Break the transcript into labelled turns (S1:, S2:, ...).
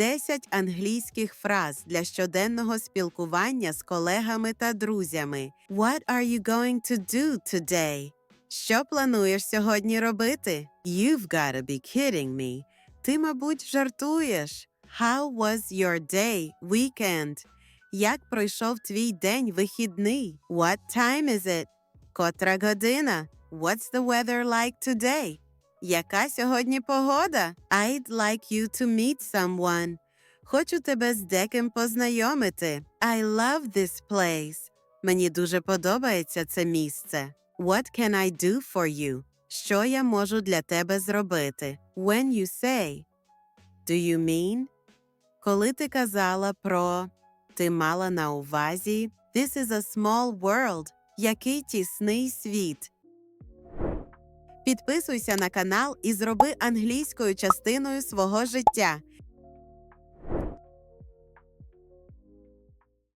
S1: 5 англійських фраз для щоденного спілкування з колегами та друзями. What are you going to do today? Що плануєш сьогодні робити? You've gotta be kidding me. Ти, мабуть, жартуєш. How was your day, weekend? Як пройшов твій день вихідний? What time is it? Котра година? What's the weather like today? Яка сьогодні погода? I'd like you to meet someone. Хочу тебе з деким познайомити. I love this place. Мені дуже подобається це місце. What can I do for you? Що я можу для тебе зробити? When you say. Do you mean? Коли ти казала про ти мала на увазі This is a small world. Який тісний світ. Підписуйся на канал і зроби англійською частиною свого життя.